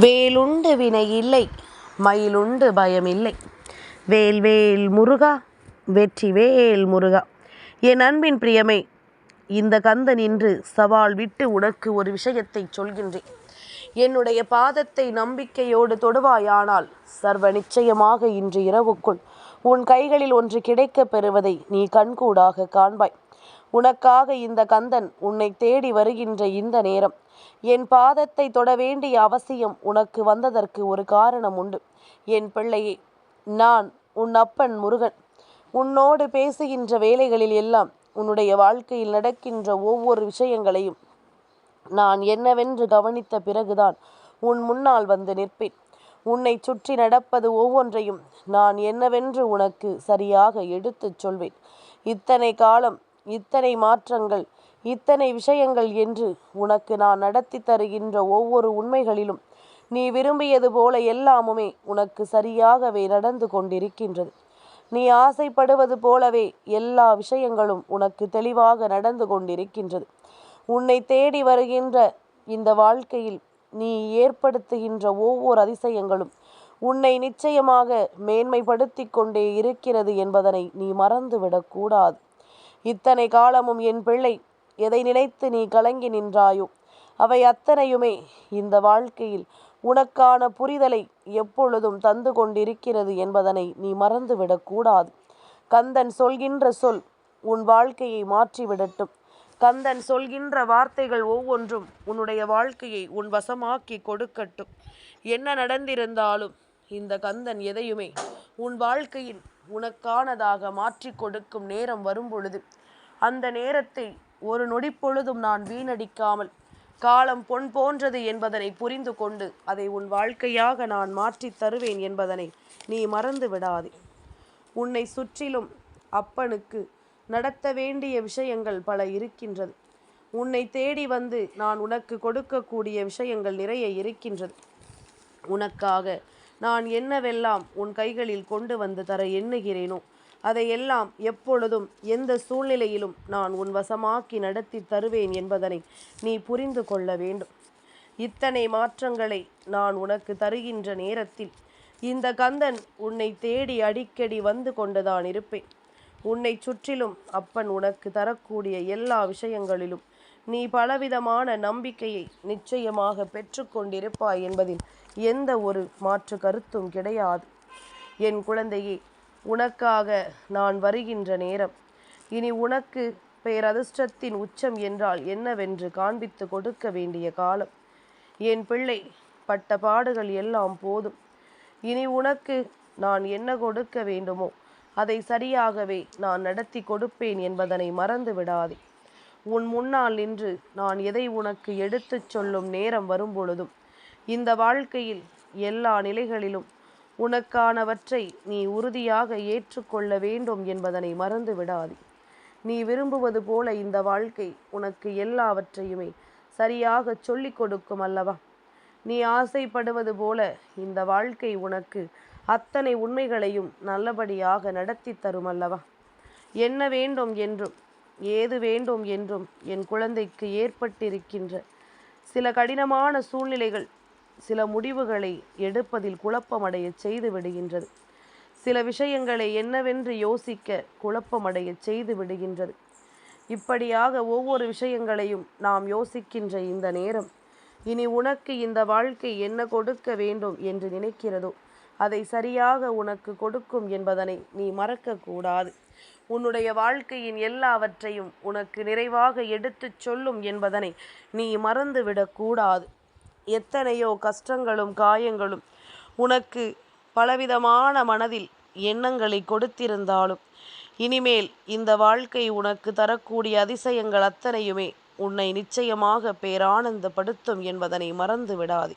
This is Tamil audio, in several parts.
வேலுண்டு வினை இல்லை மயிலுண்டு பயமில்லை வேல் வேல் முருகா வெற்றி வேல் முருகா. என் அன்பின் பிரியமே இந்த கந்தன் இன்று சவால் விட்டு உனக்கு ஒரு விஷயத்தை சொல்கின்றேன். என்னுடைய பாதத்தை நம்பிக்கையோடு தொடுவாயானால் சர்வ நிச்சயமாக இன்று இரவுக்குள் உன் கைகளில் ஒன்று கிடைக்கப் பெறுவதை நீ கண்கூடாக காண்பாய். உனக்காக இந்த கந்தன் உன்னை தேடி வருகின்ற இந்த நேரம். என் பாதத்தை தொட வேண்டிய அவசியம் உனக்கு வந்ததற்கு ஒரு காரணம் உண்டு. என் பிள்ளையே நான் உன் அப்பன் முருகன். உன்னோடு பேசுகின்ற வேலைகளில் எல்லாம் உன்னுடைய வாழ்க்கையில் நடக்கின்ற ஒவ்வொரு விஷயங்களையும் நான் என்னவென்று கவனித்த பிறகுதான் உன் முன்னால் வந்து நிற்பேன். உன்னை சுற்றி நடப்பது ஒவ்வொன்றையும் நான் என்னவென்று உனக்கு சரியாக எடுத்துச் சொல்வேன். இத்தனை காலம் இத்தனை மாற்றங்கள் இத்தனை விஷயங்கள் என்று உனக்கு நான் நடத்தி தருகின்ற ஒவ்வொரு உண்மைகளிலும் நீ விரும்பியது போல எல்லாமுமே உனக்கு சரியாகவே நடந்து கொண்டிருக்கின்றது. நீ ஆசைப்படுவது போலவே எல்லா விஷயங்களும் உனக்கு தெளிவாக நடந்து கொண்டிருக்கின்றது. உன்னை தேடி வருகின்ற இந்த வாழ்க்கையில் நீ ஏற்படுத்துகின்ற ஒவ்வொரு அதிசயங்களும் உன்னை நிச்சயமாக மேன்மைப்படுத்தி கொண்டே இருக்கிறது என்பதனை நீ மறந்துவிடக்கூடாது இத்தனை காலமும் என் பிள்ளை எதை நினைத்து நீ கலங்கி நின்றாயோ அவை அத்தனையுமே இந்த வாழ்க்கையில் உனக்கான புரிதலை எப்பொழுதும் தந்து கொண்டிருக்கிறது என்பதனை நீ மறந்துவிடக்கூடாது கந்தன் சொல்கின்ற சொல் உன் வாழ்க்கையை மாற்றிவிடட்டும். கந்தன் சொல்கின்ற வார்த்தைகள் ஒவ்வொன்றும் உன்னுடைய வாழ்க்கையை உன் வசமாக்கி கொடுக்கட்டும். என்ன நடந்திருந்தாலும் இந்த கந்தன் எதையுமே உன் வாழ்க்கையில் உனக்கானதாக மாற்றி கொடுக்கும் நேரம் வரும்பொழுது அந்த நேரத்தை ஒரு நொடி பொழுதும் நான் வீணடிக்காமல் காலம் பொன் போன்றது என்பதனை புரிந்து கொண்டு அதை உன் வாழ்க்கையாக நான் மாற்றித் தருவேன் என்பதனை நீ மறந்து விடாதே. உன்னை சுற்றிலும் அப்பனுக்கு நடத்த வேண்டிய விஷயங்கள் பல இருக்கின்றது. உன்னை தேடி வந்து நான் உனக்கு கொடுக்கக்கூடிய விஷயங்கள் நிறைய இருக்கின்றது. உனக்காக நான் என்னவெல்லாம் உன் கைகளில் கொண்டு வந்து தர எண்ணுகிறேனோ அதையெல்லாம் எப்பொழுதும் எந்த சூழ்நிலையிலும் நான் உன் வசமாக்கி நடத்தி தருவேன் என்பதனை நீ புரிந்து கொள்ள வேண்டும். இத்தனை மாற்றங்களை நான் உனக்கு தருகின்ற நேரத்தில் இந்த கந்தன் உன்னை தேடி அடிக்கடி வந்து கொண்டுதான் இருப்பேன். உன்னை சுற்றிலும் அப்பன் உனக்கு தரக்கூடிய எல்லா விஷயங்களிலும் நீ பலவிதமான நம்பிக்கையை நிச்சயமாக பெற்றுக்கொண்டிருப்பாய் என்பதில் எந்த ஒரு மாற்று கருத்தும் கிடையாது. என் குழந்தையே உனக்காக நான் வருகின்ற நேரம். இனி உனக்கு பேரதிர்ஷ்டத்தின் உச்சம் என்றால் என்னவென்று காண்பித்து கொடுக்க வேண்டிய காலம். என் பிள்ளை பட்ட பாடுகள் எல்லாம் போதும். இனி உனக்கு நான் என்ன கொடுக்க வேண்டுமோ அதை சரியாகவே நான் நடத்தி கொடுப்பேன் என்பதனை மறந்து விடாதே உன் முன்னால் நின்று நான் எதை உனக்கு எடுத்துச் சொல்லும் நேரம் வரும்பொழுதும் இந்த வாழ்க்கையில் எல்லா நிலைகளிலும் உனக்கானவற்றை நீ உறுதியாக ஏற்றுக்கொள்ள வேண்டும் என்பதனை மறந்து விடாதே. நீ விரும்புவது போல இந்த வாழ்க்கை உனக்கு எல்லாவற்றையுமே சரியாக சொல்லிக் கொடுக்கும் அல்லவா? நீ ஆசைப்படுவது போல இந்த வாழ்க்கை உனக்கு அத்தனை உண்மைகளையும் நல்லபடியாக நடத்தி தரும் அல்லவா? என்ன வேண்டும் என்றும் ஏது வேண்டும் என்றும் என் குழந்தைக்கு ஏற்பட்டிருக்கின்ற சில கடினமான சூழ்நிலைகள் சில முடிவுகளை எடுப்பதில் குழப்பமடைய செய்து விடுகின்றது. சில விஷயங்களை என்னவென்று யோசிக்க குழப்பமடைய செய்து விடுகின்றது. இப்படியாக ஒவ்வொரு விஷயங்களையும் நாம் யோசிக்கின்ற இந்த நேரம் இனி உனக்கு இந்த வாழ்க்கை என்ன கொடுக்க வேண்டும் என்று நினைக்கிறதோ அதை சரியாக உனக்கு கொடுக்கும் என்பதனை நீ மறக்கக்கூடாது. உன்னுடைய வாழ்க்கையின் எல்லாவற்றையும் உனக்கு நிறைவாக எடுத்துச் சொல்லும் என்பதனை நீ மறந்துவிடக்கூடாது எத்தனையோ கஷ்டங்களும் காயங்களும் உனக்கு பலவிதமான மனதில் எண்ணங்களை கொடுத்திருந்தாலும் இனிமேல் இந்த வாழ்க்கை உனக்கு தரக்கூடிய அதிசயங்கள் அத்தனையுமே உன்னை நிச்சயமாக பேரானந்தப்படுத்தும் என்பதனை மறந்து விடாதே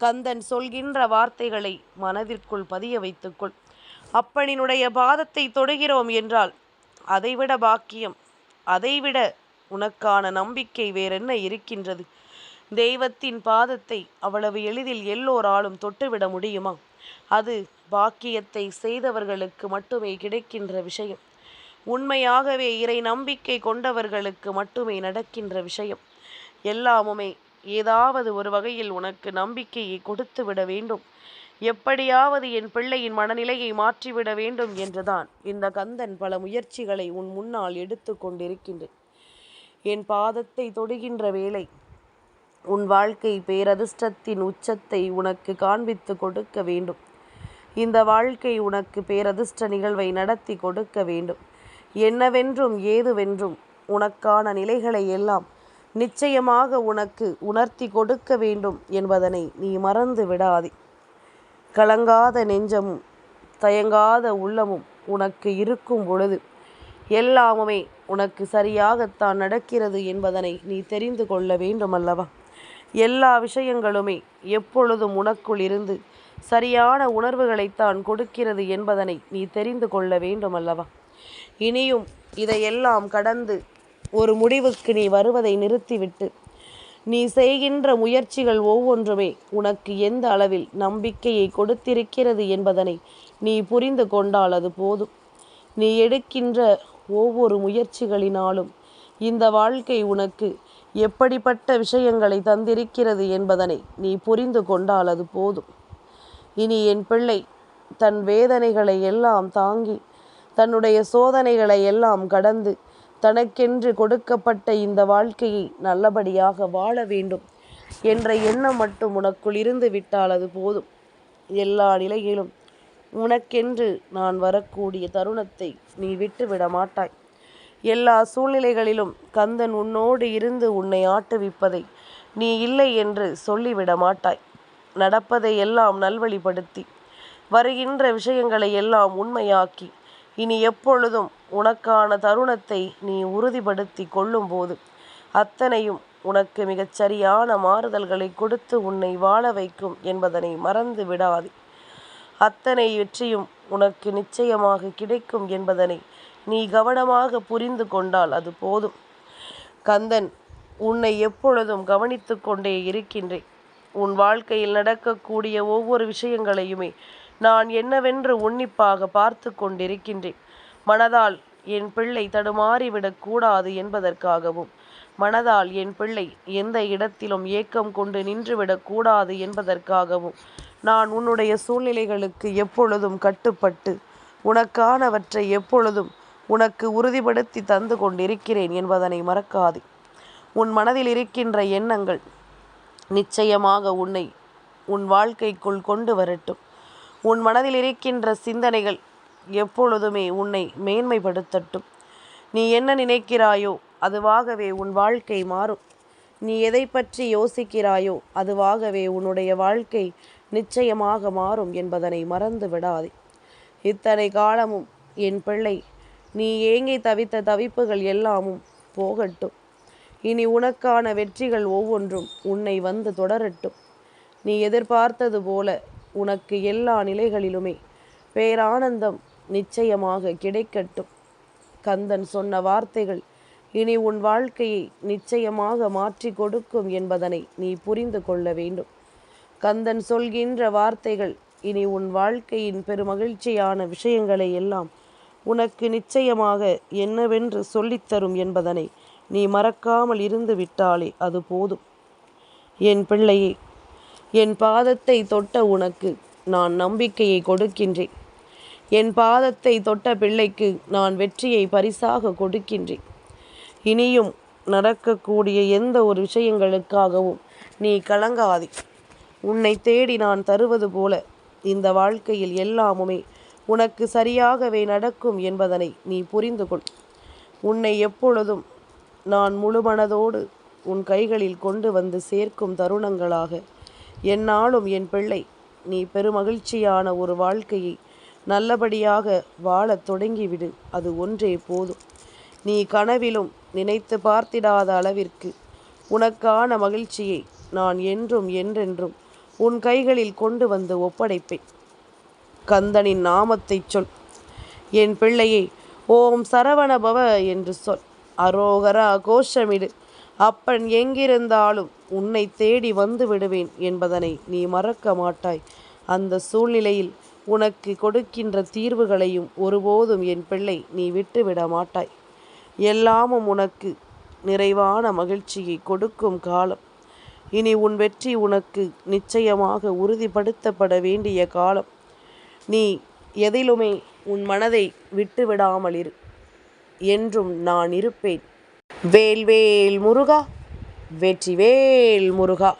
கந்தன் சொல்கின்ற வார்த்தைகளை மனதிற்குள் பதிய வைத்துக்கொள். அப்பனினுடைய பாதத்தை தொடுகிறோம் என்றால் அதைவிட பாக்கியம் அதைவிட உனக்கான நம்பிக்கை வேறென்ன இருக்கின்றது? தெய்வத்தின் பாதத்தை அவ்வளவு எளிதில் எல்லோராலும் தொட்டுவிட முடியுமா? அது பாக்கியத்தை செய்தவர்களுக்கு மட்டுமே கிடைக்கின்ற விஷயம். உண்மையாகவே இறை நம்பிக்கை கொண்டவர்களுக்கு மட்டுமே நடக்கின்ற விஷயம். எல்லாமுமே ஏதாவது ஒரு வகையில் உனக்கு நம்பிக்கையை கொடுத்து விட வேண்டும். எப்படியாவது என் பிள்ளையின் மனநிலையை மாற்றிவிட வேண்டும் என்றுதான். இந்த கந்தன் பல முயற்சிகளை உன் முன்னால் எடுத்து கொண்டிருக்கின்றேன். என் பாதத்தை தொடுகின்ற வேளை உன் வாழ்க்கை பேரதிர்ஷ்டத்தின் உச்சத்தை உனக்கு காண்பித்து கொடுக்க வேண்டும். இந்த வாழ்க்கை உனக்கு பேரதிர்ஷ்ட நிகழ்வை நடத்தி கொடுக்க வேண்டும். என்னவென்றும் ஏதுவென்றும் உனக்கான நிலைகளை எல்லாம் நிச்சயமாக உனக்கு உணர்த்தி கொடுக்க வேண்டும் என்பதனை நீ மறந்து விடாதே. கலங்காத நெஞ்சமும் தயங்காத உள்ளமும் உனக்கு இருக்கும் பொழுது எல்லாமுமே உனக்கு சரியாகத்தான் நடக்கிறது என்பதனை நீ தெரிந்து கொள்ள வேண்டும் அல்லவா எல்லா விஷயங்களுமே எப்பொழுதும் உனக்குள் இருந்து சரியான உணர்வுகளைத்தான் கொடுக்கிறது என்பதனை நீ தெரிந்து கொள்ள வேண்டும் அல்லவா இனியும் இதையெல்லாம் கடந்து ஒரு முடிவுக்கு நீ வருவதை நிறுத்திவிட்டு நீ செய்கின்ற முயற்சிகள் ஒவ்வொன்றுமே உனக்கு எந்த அளவில் நம்பிக்கையை கொடுத்திருக்கிறது என்பதனை நீ புரிந்து கொண்டால் அது போதும். நீ எடுக்கின்ற ஒவ்வொரு முயற்சிகளினாலும் இந்த வாழ்க்கை உனக்கு எப்படிப்பட்ட விஷயங்களை தந்திருக்கிறது என்பதனை நீ புரிந்து கொண்டால் அது போதும். இனி என் பிள்ளை தன் வேதனைகளை எல்லாம் தாங்கி தன்னுடைய சோதனைகளை எல்லாம் கடந்து தனக்கென்று கொடுக்கப்பட்ட இந்த வாழ்க்கையை நல்லபடியாக வாழ வேண்டும் என்ற எண்ணம் மட்டும் உனக்குள் இருந்து விட்டால் அது போதும். எல்லா நிலையிலும் உனக்கென்று நான் வரக்கூடிய தருணத்தை நீ விட்டுவிட மாட்டாய். எல்லா சூழ்நிலைகளிலும் கந்தன் உன்னோடு இருந்து உன்னை ஆட்டுவிப்பதை நீ இல்லை என்று சொல்லிவிட மாட்டாய். நடப்பதை எல்லாம் நல்வழிப்படுத்தி வருகின்ற விஷயங்களை எல்லாம் உண்மையாக்கி இனி எப்பொழுதும் உனக்கான தருணத்தை நீ உறுதிப்படுத்தி கொள்ளும்போது அத்தனையும் உனக்கு மிகச் சரியான மாறுதல்களை கொடுத்து உன்னை வாழ வைக்கும் என்பதனை மறந்து விடாது. அத்தனை வெற்றியும் உனக்கு நிச்சயமாக கிடைக்கும் என்பதனை நீ கவனமாக புரிந்து கொண்டால் அது போதும். கந்தன் உன்னை எப்பொழுதும் கவனித்து கொண்டே இருக்கின்றேன். உன் வாழ்க்கையில் நடக்கக்கூடிய ஒவ்வொரு விஷயங்களையுமே நான் என்னவென்று உன்னிப்பாக பார்த்து கொண்டிருக்கின்றேன். மனதால் என் பிள்ளை தடுமாறிவிடக் கூடாது என்பதற்காகவும் மனதால் என் பிள்ளை எந்த இடத்திலும் ஏக்கம் கொண்டு நின்றுவிடக் கூடாது என்பதற்காகவும் நான் உன்னுடைய சூழ்நிலைகளுக்கு எப்பொழுதும் கட்டுப்பட்டு உனக்கானவற்றை எப்பொழுதும் உனக்கு உறுதிப்படுத்தி தந்து கொண்டிருக்கிறேன் என்பதனை மறக்காது. உன் மனதில் இருக்கின்ற எண்ணங்கள் நிச்சயமாக உன்னை உன் வாழ்க்கைக்குள் கொண்டு வரட்டும். உன் மனதில் இருக்கின்ற சிந்தனைகள் எப்பொழுதுமே உன்னை மேன்மைப்படுத்தட்டும். நீ என்ன நினைக்கிறாயோ அதுவாகவே உன் வாழ்க்கை மாறும். நீ எதை பற்றி யோசிக்கிறாயோ அதுவாகவே உன்னுடைய வாழ்க்கை நிச்சயமாக மாறும் என்பதனை மறந்து விடாதே. இத்தனை காலமும் என் பிள்ளை நீ ஏங்கி தவித்த தவிப்புகள் எல்லாமும் போகட்டும். இனி உனக்கான வெற்றிகள் ஒவ்வொன்றும் உன்னை வந்து தொடரட்டும். நீ எதிர்பார்த்தது போல உனக்கு எல்லா நிலைகளிலுமே பேரானந்தம் நிச்சயமாக கிடைக்கட்டும். கந்தன் சொன்ன வார்த்தைகள் இனி உன் வாழ்க்கையை நிச்சயமாக மாற்றி கொடுக்கும் என்பதனை நீ புரிந்து கொள்ள வேண்டும். கந்தன் சொல்கின்ற வார்த்தைகள் இனி உன் வாழ்க்கையின் பெருமகிழ்ச்சியான விஷயங்களை எல்லாம் உனக்கு நிச்சயமாக என்னவென்று சொல்லித்தரும் என்பதனை நீ மறக்காமல் இருந்து விட்டாலே அது போதும். என் பிள்ளையே என் பாதத்தை தொட்ட உனக்கு நான் நம்பிக்கையை கொடுக்கின்றேன். என் பாதத்தை தொட்ட பிள்ளைக்கு நான் வெற்றியை பரிசாக கொடுக்கின்றேன். இனியும் நடக்கக்கூடிய எந்த ஒரு விஷயங்களுக்காகவும் நீ கலங்காதே. உன்னை தேடி நான் தருவது போல இந்த வாழ்க்கையில் எல்லாமுமே உனக்கு சரியாகவே நடக்கும் என்பதனை நீ புரிந்து கொள். உன்னை எப்பொழுதும் நான் முழுமனதோடு உன் கைகளில் கொண்டு வந்து சேர்க்கும் தருணங்களாக என்னாலும் என் பிள்ளை நீ பெருமகிழ்ச்சியான ஒரு வாழ்க்கையை நல்லபடியாக வாழத் தொடங்கிவிடு. அது ஒன்றே போதும். நீ கனவிலும் நினைத்து பார்த்திடாத அளவிற்கு உனக்கான மகிழ்ச்சியை நான் என்றும் என்றென்றும் உன் கைகளில் கொண்டு வந்து ஒப்படைப்பேன். கந்தனின் நாமத்தை சொல். என் பிள்ளையை ஓம் சரவணபவ என்று சொல். அரோகரா கோஷமிடு. அப்பன் எங்கிருந்தாலும் உன்னை தேடி வந்து விடுவேன் என்பதனை நீ மறக்க மாட்டாய். அந்த சூழ்நிலையில் உனக்கு கொடுக்கின்ற தீர்வுகளையும் ஒருபோதும் என் பிள்ளை நீ விட்டுவிட மாட்டாய் எல்லாமும் உனக்கு நிறைவான மகிழ்ச்சியை கொடுக்கும் காலம். இனி உன் வெற்றி உனக்கு நிச்சயமாக உறுதிப்படுத்தப்பட வேண்டிய காலம். நீ எதிலுமே உன் மனதை விட்டுவிடாமல் இரு. என்றும் நான் இருப்பேன். வேல்வேல் முருகா வெற்றிவேல் முருகா.